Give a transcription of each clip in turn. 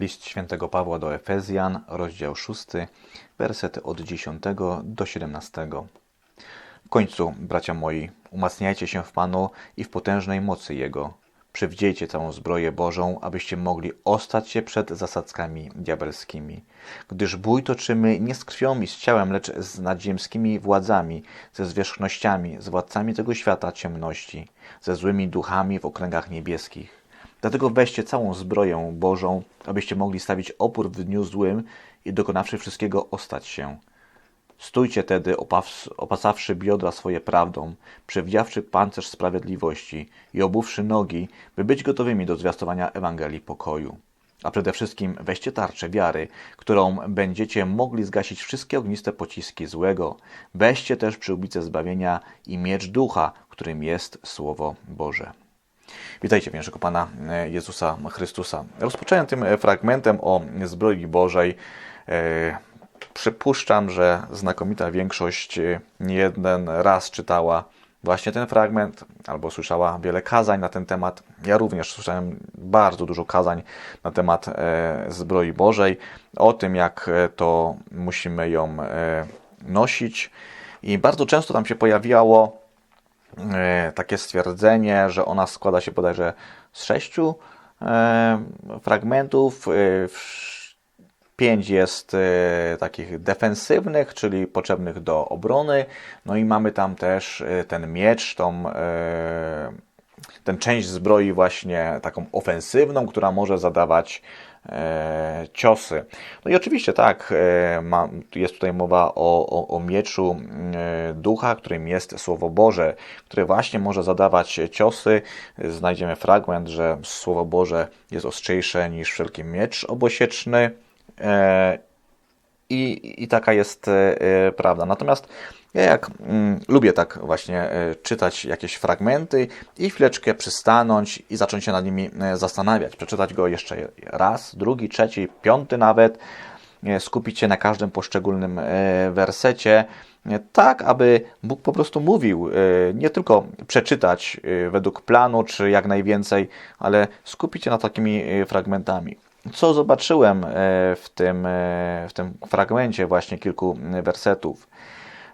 List świętego Pawła do Efezjan, rozdział 6, wersety od 10 do 17. W końcu, bracia moi, umacniajcie się w Panu i w potężnej mocy Jego. Przywdziejcie całą zbroję Bożą, abyście mogli ostać się przed zasadzkami diabelskimi. Gdyż bój toczymy nie z krwią i z ciałem, lecz z nadziemskimi władzami, ze zwierzchnościami, z władcami tego świata ciemności, ze złymi duchami w okręgach niebieskich. Dlatego weźcie całą zbroję Bożą, abyście mogli stawić opór w dniu złym i dokonawszy wszystkiego ostać się. Stójcie tedy, opasawszy biodra swoje prawdą, przewdziawszy pancerz sprawiedliwości i obuwszy nogi, by być gotowymi do zwiastowania Ewangelii pokoju. A przede wszystkim weźcie tarczę wiary, którą będziecie mogli zgasić wszystkie ogniste pociski złego. Weźcie też przyłbicę zbawienia i miecz ducha, którym jest Słowo Boże. Witajcie, wierzchnego Pana e, Jezusa Chrystusa. Rozpocząłem tym e, fragmentem o zbroi Bożej. E, Przypuszczam, że znakomita większość nie jeden raz czytała właśnie ten fragment, albo słyszała wiele kazań na ten temat. Ja również słyszałem bardzo dużo kazań na temat zbroi Bożej, o tym, jak to musimy ją nosić. I bardzo często tam się pojawiało takie stwierdzenie, że ona składa się bodajże z sześciu e, fragmentów. E, pięć jest takich defensywnych, czyli potrzebnych do obrony. No i mamy tam też ten miecz, tą, ten część zbroi właśnie taką ofensywną, która może zadawać e, ciosy. No i oczywiście tak, e, ma, jest tutaj mowa o, o, o mieczu e, ducha, którym jest Słowo Boże, które właśnie może zadawać ciosy. Znajdziemy fragment, że Słowo Boże jest ostrzejsze niż wszelki miecz obosieczny. E, i, I taka jest e, prawda. Natomiast ja jak mm, lubię tak właśnie e, czytać jakieś fragmenty i chwileczkę przystanąć i zacząć się nad nimi e, zastanawiać, przeczytać go jeszcze raz, drugi, trzeci, piąty nawet, e, skupić się na każdym poszczególnym wersecie, tak aby Bóg po prostu mówił, nie tylko przeczytać według planu, czy jak najwięcej, ale skupić się na takimi fragmentami. Co zobaczyłem w tym, w tym fragmencie właśnie kilku wersetów.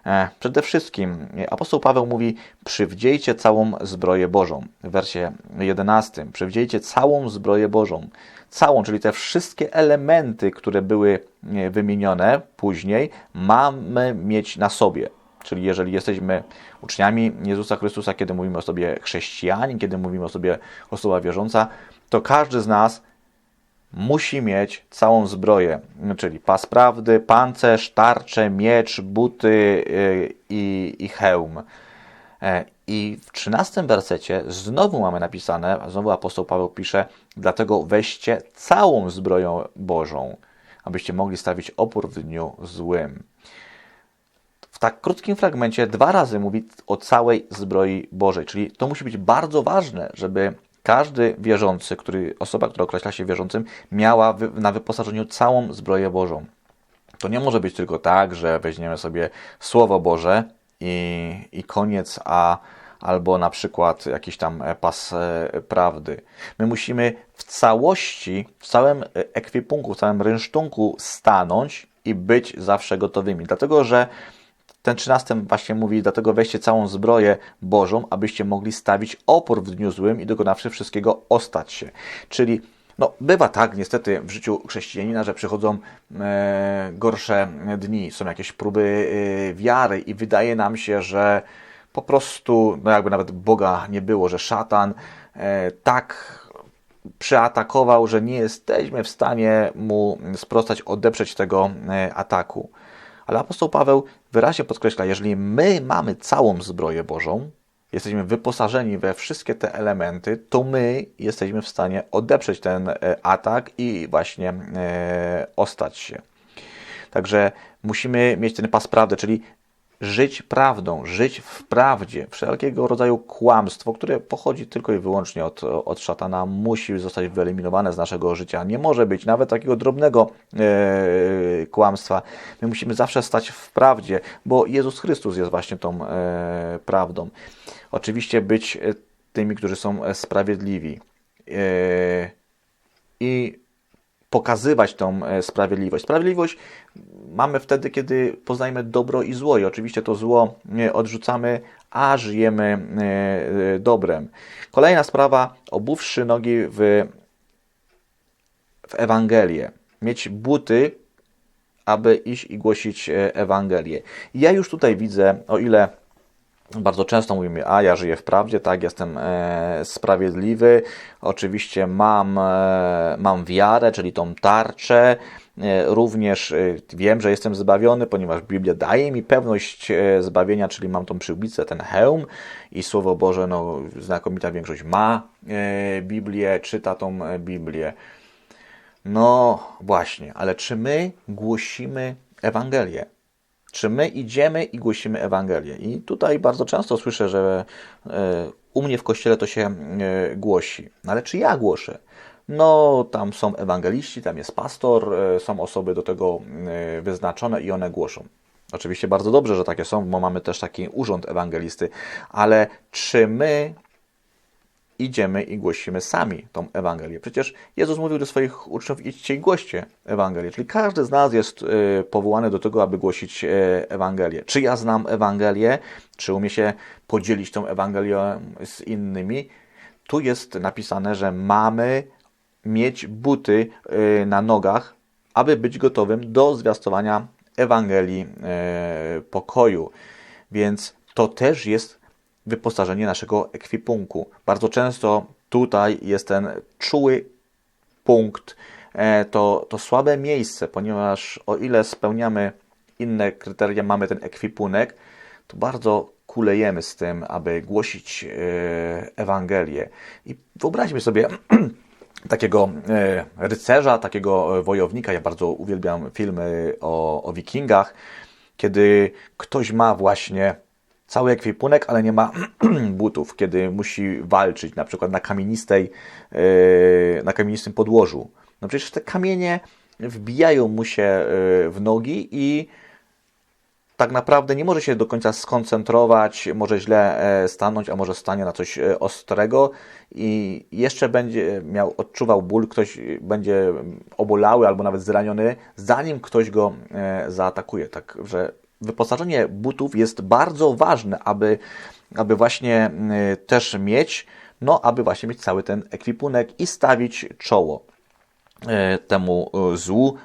E, przede wszystkim apostoł Paweł mówi: Przywdziejcie całą zbroję Bożą. W wersie 11: Przywdziejcie całą zbroję Bożą. Całą, czyli te wszystkie elementy, które były wymienione później, mamy mieć na sobie. Czyli jeżeli jesteśmy uczniami Jezusa Chrystusa, kiedy mówimy o sobie chrześcijanin, kiedy mówimy o sobie osoba wierząca, to każdy z nas musi mieć całą zbroję, czyli pas prawdy, pancerz, tarczę, miecz, buty y, i, i hełm. E, I w trzynastym wersecie znowu mamy napisane, znowu apostoł Paweł pisze, dlatego weźcie całą zbroję Bożą, abyście mogli stawić opór w dniu złym. W tak krótkim fragmencie dwa razy mówi o całej zbroi Bożej, czyli to musi być bardzo ważne, żeby każdy wierzący, który, osoba, która określa się wierzącym, miała na wyposażeniu całą zbroję Bożą. To nie może być tylko tak, że weźmiemy sobie Słowo Boże i, i koniec, a albo na przykład jakiś tam pas e, prawdy. My musimy w całości, w całym e, ekwipunku, w całym rynsztunku stanąć i być zawsze gotowymi. Dlatego, że ten 13 właśnie mówi, dlatego weźcie całą zbroję Bożą, abyście mogli stawić opór w dniu złym i dokonawszy wszystkiego ostać się. Czyli no, bywa tak niestety w życiu chrześcijanina, że przychodzą e, gorsze dni, są jakieś próby e, wiary i wydaje nam się, że po prostu, no jakby nawet Boga nie było, że szatan e, tak przeatakował, że nie jesteśmy w stanie mu sprostać, odeprzeć tego e, ataku. Ale apostoł Paweł wyraźnie podkreśla, jeżeli my mamy całą zbroję Bożą, jesteśmy wyposażeni we wszystkie te elementy, to my jesteśmy w stanie odeprzeć ten e, atak i właśnie e, ostać się. Także musimy mieć ten pas prawdy, czyli żyć prawdą, żyć w prawdzie. Wszelkiego rodzaju kłamstwo, które pochodzi tylko i wyłącznie od, od szatana, musi zostać wyeliminowane z naszego życia. Nie może być nawet takiego drobnego e, kłamstwa. My musimy zawsze stać w prawdzie, bo Jezus Chrystus jest właśnie tą e, prawdą. Oczywiście być tymi, którzy są sprawiedliwi. E, I pokazywać tą e, sprawiedliwość. Sprawiedliwość mamy wtedy, kiedy poznajemy dobro i zło i oczywiście to zło e, odrzucamy, a żyjemy e, dobrem. Kolejna sprawa, obuwszy nogi w, w Ewangelię. Mieć buty, aby iść i głosić Ewangelię. Ja już tutaj widzę, o ile bardzo często mówimy, a ja żyję w prawdzie, tak, jestem e, sprawiedliwy, oczywiście mam, e, mam wiarę, czyli tą tarczę, e, również e, wiem, że jestem zbawiony, ponieważ Biblia daje mi pewność e, zbawienia, czyli mam tą przyłbicę, ten hełm i Słowo Boże, no, znakomita większość ma Biblię, czyta tą Biblię. No właśnie, ale czy my głosimy Ewangelię? Czy my idziemy i głosimy Ewangelię? I tutaj bardzo często słyszę, że e, u mnie w kościele to się e, głosi. No ale czy ja głoszę? No, tam są ewangeliści, tam jest pastor, e, są osoby do tego wyznaczone i one głoszą. Oczywiście bardzo dobrze, że takie są, bo mamy też taki urząd ewangelisty, ale czy my idziemy i głosimy sami tą Ewangelię. Przecież Jezus mówił do swoich uczniów, idźcie i głoście Ewangelię. Czyli każdy z nas jest y, powołany do tego, aby głosić y, Ewangelię. Czy ja znam Ewangelię? Czy umiem się podzielić tą Ewangelią z innymi? Tu jest napisane, że mamy mieć buty y, na nogach, aby być gotowym do zwiastowania Ewangelii pokoju. Więc to też jest wyposażenie naszego ekwipunku. Bardzo często tutaj jest ten czuły punkt, e, to, to słabe miejsce, ponieważ o ile spełniamy inne kryteria, mamy ten ekwipunek, to bardzo kulejemy z tym, aby głosić e, Ewangelię. I wyobraźmy sobie takiego e, rycerza, takiego wojownika. Ja bardzo uwielbiam filmy o, o wikingach, kiedy ktoś ma właśnie cały ekwipunek, ale nie ma butów, kiedy musi walczyć na przykład na kamienistej, e, na kamienistym podłożu. No przecież te kamienie wbijają mu się e, w nogi i tak naprawdę nie może się do końca skoncentrować, może źle e, stanąć, a może stanie na coś ostrego i jeszcze będzie miał, odczuwał ból, ktoś będzie obolały albo nawet zraniony, zanim ktoś go zaatakuje. Także wyposażenie butów jest bardzo ważne, aby, aby właśnie y, też mieć, no aby właśnie mieć cały ten ekwipunek i stawić czoło y, temu y, złu,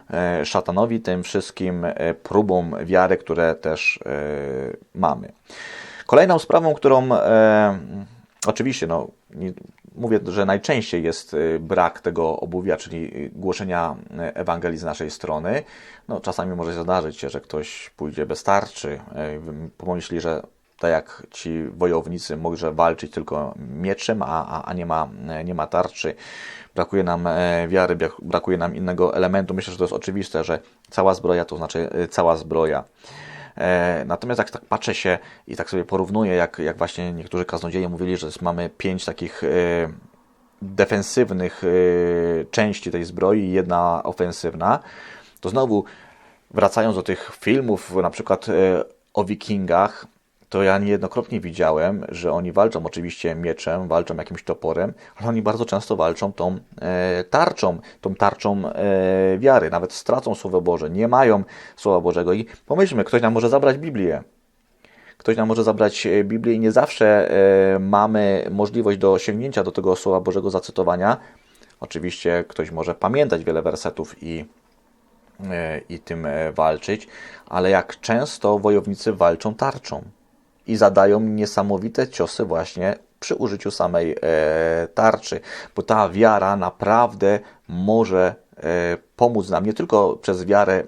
szatanowi, tym wszystkim próbom wiary, które też mamy. Kolejną sprawą, którą oczywiście, no, mówię, że najczęściej jest y, brak tego obuwia, czyli głoszenia y, Ewangelii z naszej strony. No, czasami może się zdarzyć, że ktoś pójdzie bez tarczy, y, pomyśli, że tak jak ci wojownicy może walczyć tylko mieczem, a, a nie, ma, nie ma tarczy. Brakuje nam wiary, brakuje nam innego elementu. Myślę, że to jest oczywiste, że cała zbroja to znaczy cała zbroja. E, natomiast jak tak patrzę się i tak sobie porównuję, jak, jak właśnie niektórzy kaznodzieje mówili, że mamy pięć takich e, defensywnych e, części tej zbroi i jedna ofensywna, to znowu wracając do tych filmów, na przykład o wikingach, to ja niejednokrotnie widziałem, że oni walczą oczywiście mieczem, walczą jakimś toporem, ale oni bardzo często walczą tą e, tarczą, tą tarczą e, wiary. Nawet stracą Słowo Boże, nie mają Słowa Bożego. I pomyślmy, ktoś nam może zabrać Biblię. Ktoś nam może zabrać e, Biblię i nie zawsze e, mamy możliwość do sięgnięcia do tego Słowa Bożego zacytowania. Oczywiście ktoś może pamiętać wiele wersetów i e, i tym e, walczyć, ale jak często wojownicy walczą tarczą i zadają niesamowite ciosy właśnie przy użyciu samej e, tarczy, bo ta wiara naprawdę może e, pomóc nam nie tylko przez wiarę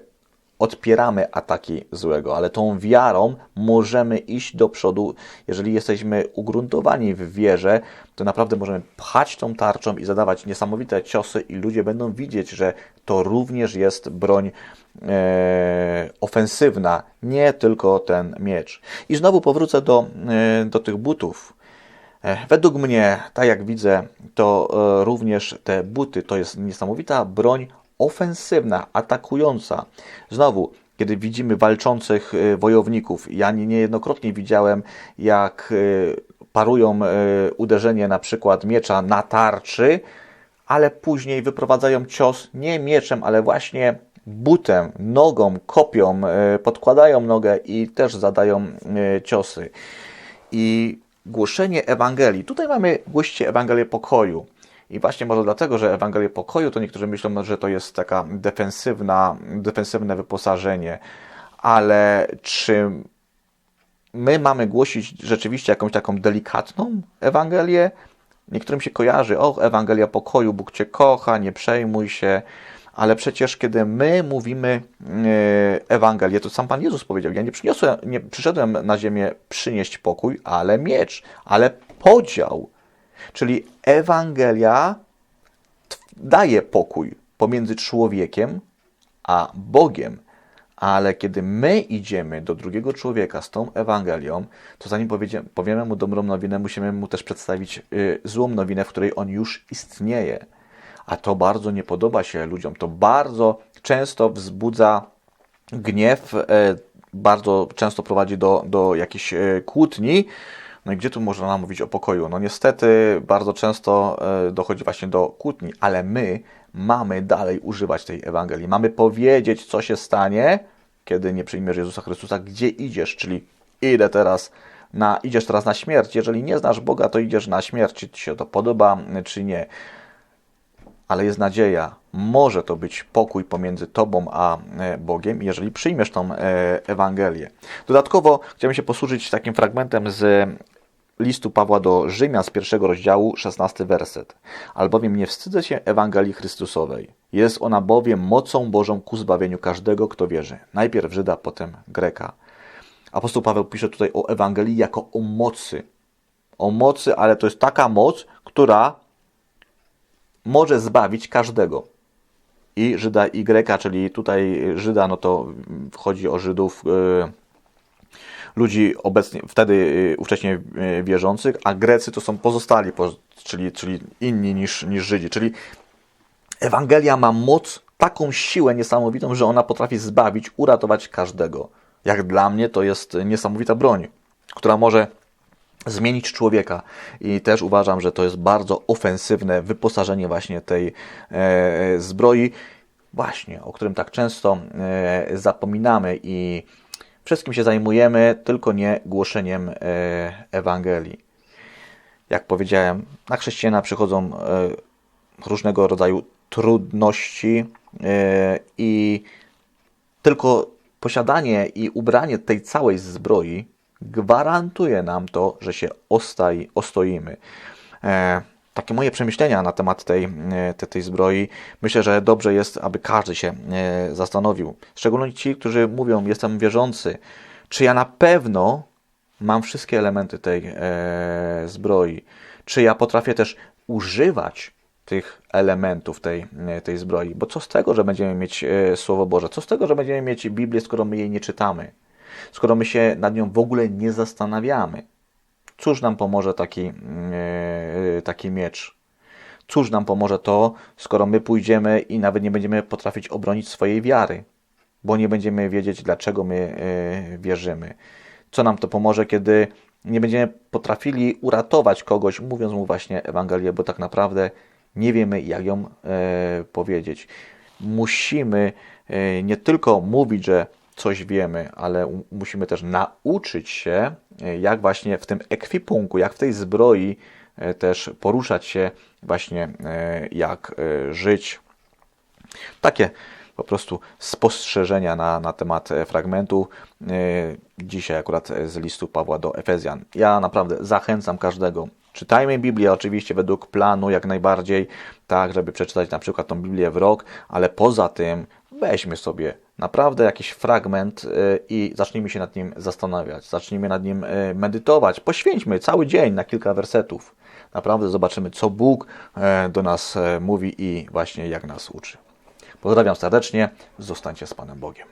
odpieramy ataki złego, ale tą wiarą możemy iść do przodu. Jeżeli jesteśmy ugruntowani w wierze, to naprawdę możemy pchać tą tarczą i zadawać niesamowite ciosy, i ludzie będą widzieć, że to również jest broń e, ofensywna, nie tylko ten miecz. I znowu powrócę do, e, do tych butów. E, według mnie, tak jak widzę, to e, również te buty to jest niesamowita broń ofensywna, atakująca. Znowu, kiedy widzimy walczących y, wojowników, ja niejednokrotnie widziałem, jak y, parują y, uderzenie na przykład miecza na tarczy, ale później wyprowadzają cios nie mieczem, ale właśnie butem, nogą, kopią, e, podkładają nogę i też zadają e, ciosy. I głoszenie Ewangelii. Tutaj mamy głosicie Ewangelię pokoju. I właśnie może dlatego, że Ewangelię pokoju, to niektórzy myślą, że to jest taka defensywna, defensywne wyposażenie. Ale czy my mamy głosić rzeczywiście jakąś taką delikatną Ewangelię? Niektórym się kojarzy, o, Ewangelia pokoju, Bóg Cię kocha, nie przejmuj się. Ale przecież, kiedy my mówimy e, Ewangelię, to sam Pan Jezus powiedział: Ja nie, przyniosłem, nie przyszedłem na ziemię przynieść pokój, ale miecz, ale podział. Czyli Ewangelia daje pokój pomiędzy człowiekiem a Bogiem. Ale kiedy my idziemy do drugiego człowieka z tą Ewangelią, to zanim powiemy mu dobrą nowinę, musimy mu też przedstawić y, złą nowinę, w której on już istnieje. A to bardzo nie podoba się ludziom. To bardzo często wzbudza gniew, y, bardzo często prowadzi do, do jakichś y, kłótni. No i gdzie tu można mówić o pokoju? No niestety bardzo często y, dochodzi właśnie do kłótni, ale my mamy dalej używać tej Ewangelii. Mamy powiedzieć, co się stanie, kiedy nie przyjmiesz Jezusa Chrystusa, gdzie idziesz, czyli idę teraz na, idziesz teraz na śmierć. Jeżeli nie znasz Boga, to idziesz na śmierć, czy ci się to podoba, czy nie. Ale jest nadzieja. Może to być pokój pomiędzy Tobą a e, Bogiem, jeżeli przyjmiesz tą e, Ewangelię. Dodatkowo chciałbym się posłużyć takim fragmentem z listu Pawła do Rzymian z pierwszego rozdziału, szesnasty werset. Albowiem nie wstydzę się Ewangelii Chrystusowej. Jest ona bowiem mocą Bożą ku zbawieniu każdego, kto wierzy. Najpierw Żyda, potem Greka. Apostoł Paweł pisze tutaj o Ewangelii jako o mocy. O mocy, ale to jest taka moc, która może zbawić każdego. I Żyda, i Greka, czyli tutaj Żyda, no to chodzi o Żydów, yy, ludzi obecnie, wtedy y, ówcześnie y, wierzących, a Grecy to są pozostali, czyli, czyli inni niż, niż Żydzi. Czyli Ewangelia ma moc, taką siłę niesamowitą, że ona potrafi zbawić, uratować każdego. Jak dla mnie to jest niesamowita broń, która może zmienić człowieka. I też uważam, że to jest bardzo ofensywne wyposażenie właśnie tej e, zbroi, właśnie, o którym tak często e, zapominamy i Wszystkim się zajmujemy, tylko nie głoszeniem e, Ewangelii. Jak powiedziałem, na chrześcijana przychodzą e, różnego rodzaju trudności e, i tylko posiadanie i ubranie tej całej zbroi gwarantuje nam to, że się ostaj, ostoimy takie moje przemyślenia na temat tej, e, tej, tej zbroi. Myślę, że dobrze jest, aby każdy się e, zastanowił. Szczególnie ci, którzy mówią, jestem wierzący, czy ja na pewno mam wszystkie elementy tej e, zbroi, czy ja potrafię też używać tych elementów tej, e, tej zbroi. Bo co z tego, że będziemy mieć e, Słowo Boże? Co z tego, że będziemy mieć Biblię, skoro my jej nie czytamy? Skoro my się nad nią w ogóle nie zastanawiamy? Cóż nam pomoże taki, e, taki miecz? Cóż nam pomoże to, skoro my pójdziemy i nawet nie będziemy potrafić obronić swojej wiary, bo nie będziemy wiedzieć, dlaczego my e, wierzymy? Co nam to pomoże, kiedy nie będziemy potrafili uratować kogoś, mówiąc mu właśnie Ewangelię, bo tak naprawdę nie wiemy, jak ją e, powiedzieć. Musimy nie tylko mówić, że coś wiemy, ale musimy też nauczyć się, e, jak właśnie w tym ekwipunku, jak w tej zbroi e, też poruszać się, właśnie e, jak żyć. Takie po prostu spostrzeżenia na, na temat fragmentu. Dzisiaj akurat z listu Pawła do Efezjan. Ja naprawdę zachęcam każdego. Czytajmy Biblię oczywiście według planu, jak najbardziej, tak, żeby przeczytać na przykład tą Biblię w rok, ale poza tym weźmy sobie naprawdę jakiś fragment y, i zacznijmy się nad nim zastanawiać, zacznijmy nad nim y, medytować. Poświęćmy cały dzień na kilka wersetów. Naprawdę zobaczymy, co Bóg y, do nas mówi i właśnie jak nas uczy. Pozdrawiam serdecznie, zostańcie z Panem Bogiem.